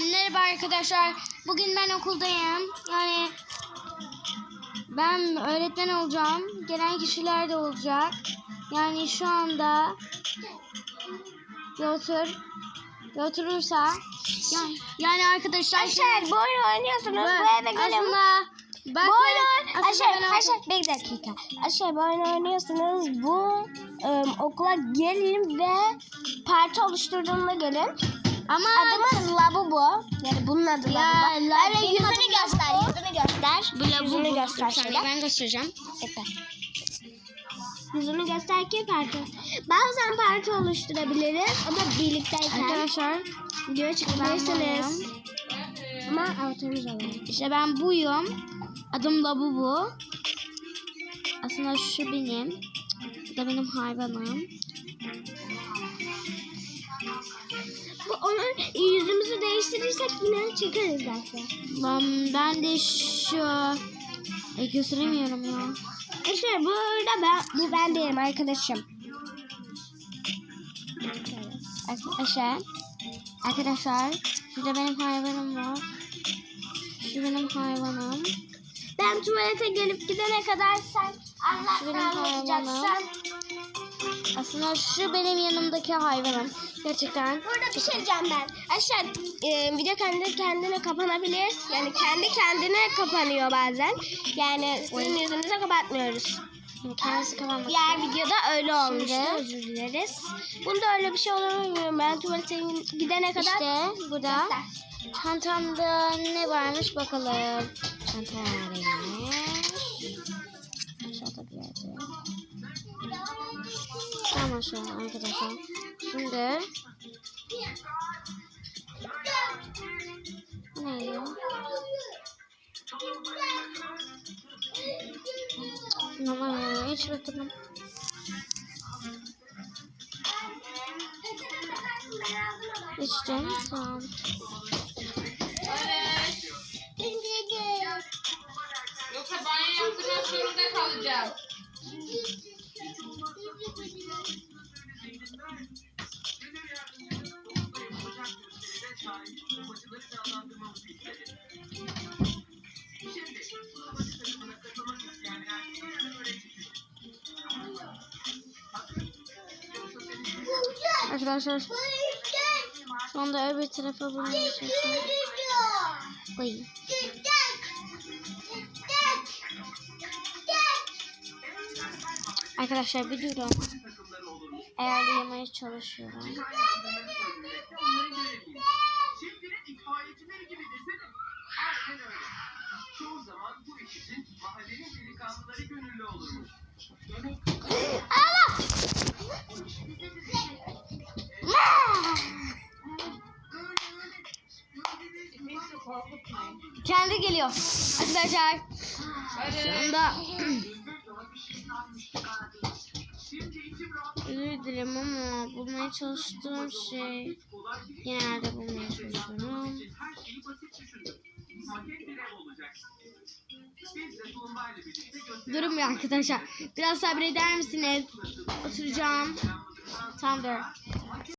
Merhaba arkadaşlar. Bugün ben okuldayım. Yani ben öğretmen olacağım. Gelen kişiler de olacak. Yani şu anda bir otur bir oturursa yani, yani arkadaşlar Aşağı bu oyunu oynuyorsunuz. Bu eve gelin. aslında aslında aşağı ben aşağı bir dakika. Aşağı bu oyunu oynuyorsunuz. Bu ım, okula gelin ve parti oluşturduğunda gelin. Ama Adımız Labubu. Yani bunun adı Ya, Labubu. la- benim yüzünü göster. Yüzünü göster. bu la- bu- Yüzünü göster şöyle. ben göstereceğim. Bekle. Yüzünü göster ki parti. Bazen parti oluşturabiliriz ama birlikteyken Arkadaşlar video çıkabilirsiniz. Ama avatarımız olur. İşte ben buyum. Adım Labubu. Aslında şu benim. Bu da benim hayvanım. Bu onun yüzümüzü değiştirirsek yine çekeriz belki. Ben, ben de şu... E, gösteremiyorum ya. İşte burada ben, bu ben değilim arkadaşım. Arkadaşlar. Arkadaşlar. Şurada benim hayvanım var. Şu benim hayvanım. Ben tuvalete gelip gidene kadar sen anlatmaya hayvanım. Aslında şu benim yanımdaki hayvanım. Gerçekten. Burada bir şey diyeceğim ben. Aşağı e, video kendi kendine kapanabilir. Yani kendi kendine kapanıyor bazen. Yani sizin yüzünüze kapatmıyoruz. Kendisi kapanmak. Diğer videoda öyle olmuştu. Şimdi- Özür dileriz. Bunda öyle bir şey olur mu. Ben tuvalete gidene kadar İşte burada göster. çantamda ne varmış bakalım. Çanta neredeymiş? Aşağı arkadaşlar. Şimdi ne ya? Normal ya. Hiç bakalım. İçtim. Tamam. Yoksa banyo yaptırmak zorunda kalacağım. Arkadaşlar şu anda öbür tarafa çalışıyorum. Oy. Arkadaşlar bir durun. Ayarlamaya çalışıyorum. Bu mahallenin delikanlıları gönüllü olurmuş. Kendi geliyor. Arkadaşlar anda özür dilerim ama bulmaya çalıştığım şey genelde bulmaya Durun bir arkadaşlar. Biraz sabreder misiniz? Oturacağım. Tamamdır.